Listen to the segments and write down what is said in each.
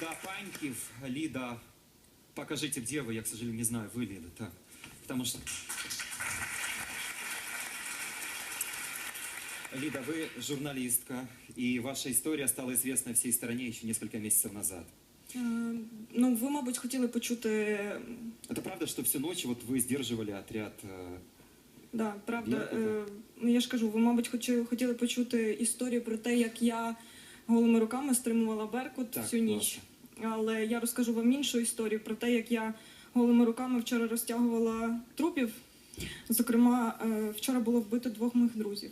Лида Панькив. Лида, покажите, где вы. Я, к сожалению, не знаю, вы Лида. Так. Потому что... Лида, вы журналистка, и ваша история стала известна всей стране еще несколько месяцев назад. Е, Ну, ви, мабуть, хотіли почути. Это правда, что всю ночь вот вы сдерживали отряд? э, Да, правда. Беркута? Е, ну, я ж кажу, ви, мабуть, хотіли, хотіли почути історію про те, як я голими руками стримувала Беркут Так, всю ніч. Але я розкажу вам іншу історію про те, як я голими руками вчора розтягувала трупів. Зокрема, е, вчора було вбито двох моїх друзів.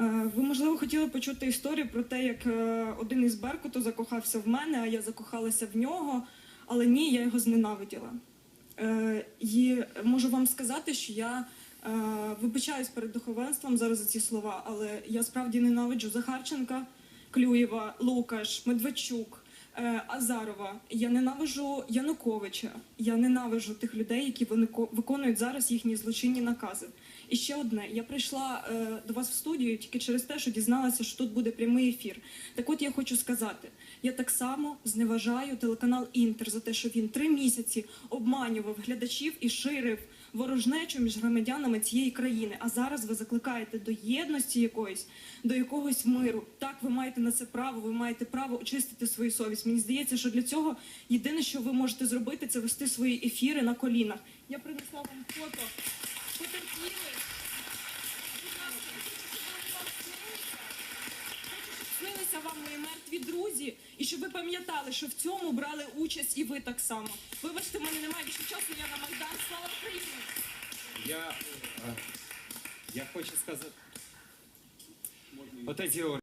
Е, Ви, можливо, хотіли почути історію про те, як е, один із Беркуту закохався в мене, а я закохалася в нього, але ні, я його зненавиділа. І можу вам сказати, що я вибачаюсь перед духовенством зараз за ці слова, але я справді ненавиджу Захарченка, Клюєва, Лукаш, Медведчук, Азарова. Я ненавиджу Януковича. Я ненавиджу тих людей, які вони ко- виконують зараз їхні злочинні накази. І ще одне: я прийшла е, до вас в студію тільки через те, що дізналася, що тут буде прямий ефір. Так от я хочу сказати: я так само зневажаю телеканал Інтер за те, що він три місяці обманював глядачів і ширив ворожнечу між громадянами цієї країни. А зараз ви закликаєте до єдності якоїсь, до якогось миру. Так, ви маєте на це право, ви маєте право очистити свою совість. Мені здається, що для цього єдине, що ви можете зробити, це вести свої ефіри на колінах. Я принесла вам фото. Потерпіли. Снилися. Вам мої мертві друзі, і щоб ви пам'ятали, що в цьому брали участь і ви так само. Вибачте, в мене немає більше часу, я на Майдан. Слава Україні! Я, э, я хочу сказать... Вот эти